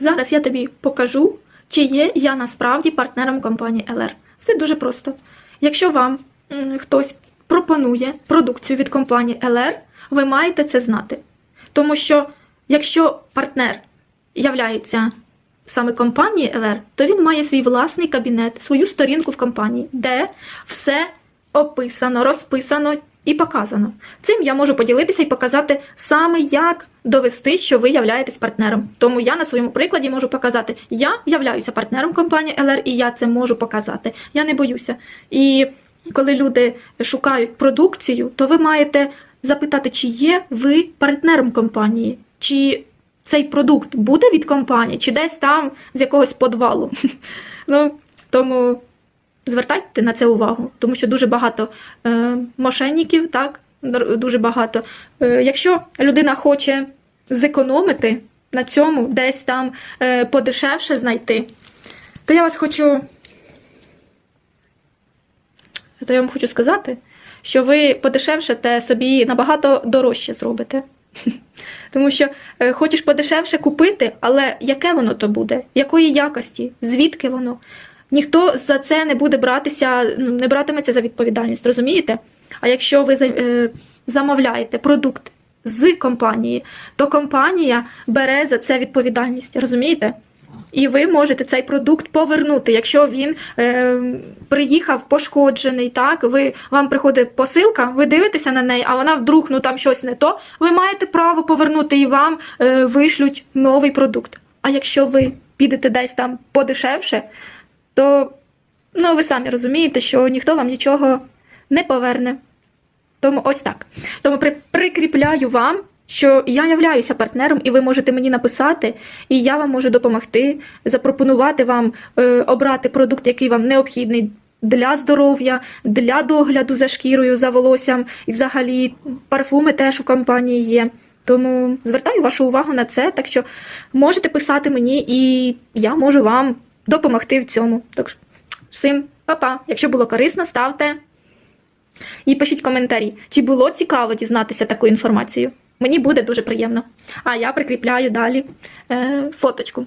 Зараз я тобі покажу, чи є я насправді партнером компанії LR. Це дуже просто. Якщо вам хтось пропонує продукцію від компанії LR, ви маєте це знати. Тому що якщо партнер являється саме компанії LR, то він має свій власний кабінет, свою сторінку в компанії, де все описано, розписано і показано. Цим я можу поділитися і показати саме, як довести, що ви являєтесь партнером. Тому я на своєму прикладі можу показати, я являюся партнером компанії LR, і я це можу показати. Я не боюся. І коли люди шукають продукцію, то ви маєте запитати, чи є ви партнером компанії, чи цей продукт буде від компанії, чи десь там з якогось подвалу. Ну, тому звертайте на це увагу, тому що дуже багато е, мошенників, так, дуже багато. Е, якщо людина хоче зекономити на цьому, десь там е, подешевше знайти, то я вас хочу. То я вам хочу сказати, що ви подешевшете собі набагато дорожче зробите. Тому що е, хочеш подешевше купити, але яке воно то буде? Якої якості? Звідки воно? Ніхто за це не буде братися, ну, не братиметься за відповідальність, розумієте? А якщо ви е, замовляєте продукт з компанії, то компанія бере за це відповідальність, розумієте? І ви можете цей продукт повернути, якщо він е, приїхав пошкоджений, так ви вам приходить посилка, ви дивитеся на неї, а вона вдруг ну там щось не то. Ви маєте право повернути і вам е, вишлють новий продукт. А якщо ви підете десь там подешевше, то ну ви самі розумієте, що ніхто вам нічого не поверне. Тому ось так. Тому при, прикріпляю вам, що я являюся партнером, і ви можете мені написати, і я вам можу допомогти, запропонувати вам е, обрати продукт, який вам необхідний для здоров'я, для догляду за шкірою, за волоссям, і взагалі парфуми теж у компанії є. Тому звертаю вашу увагу на це. Так що можете писати мені, і я можу вам допомогти в цьому. Так всім па-па. Якщо було корисно, ставте і пишіть коментарі, чи було цікаво дізнатися таку інформацію. Мені буде дуже приємно. А я прикріпляю далі е, фоточку.